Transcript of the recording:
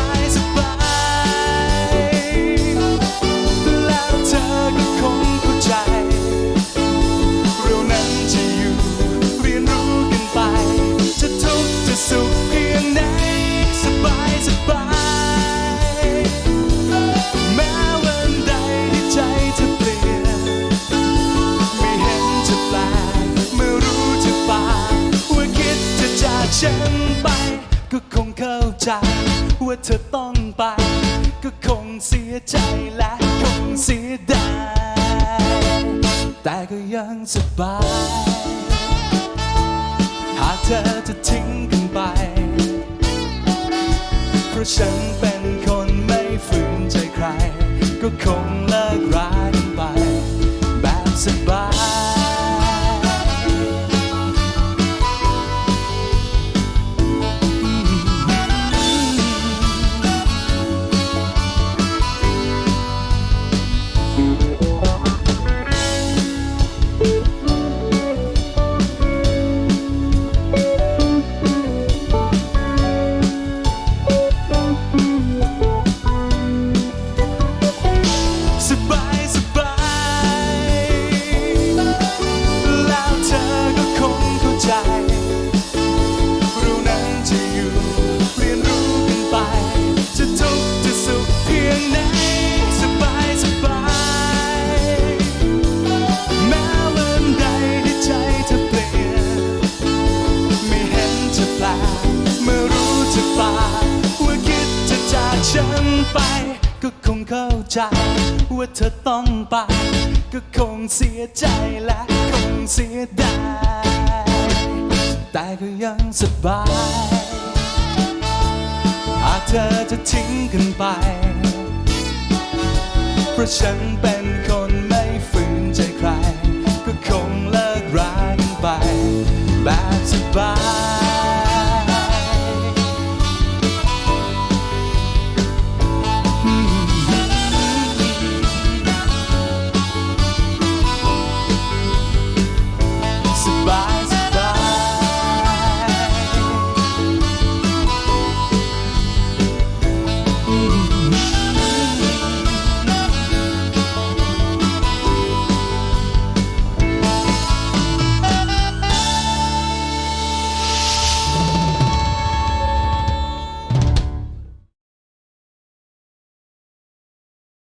ย ฉันไป ก็คงเข้าใจ ว่าเธอต้องไป ก็คงเสียใจและคงเสียดายแต่ก็ยังสบาย หากเธอจะทิ้งกันไป เพราะฉันเป็นคนไม่ฝืนใจใคร ก็คงเลิกรักกันไป แบบสบาย ก็คงเข้าใจ ว่าเธอต้องไป ก็คงเสียใจและคงเสียดายแต่ก็ยังสบายหากเธอจะทิ้งกันไป เพราะฉันเป็นคนไม่ฝืนใจใคร ก็คงเลิกรักกันไป แบบสบาย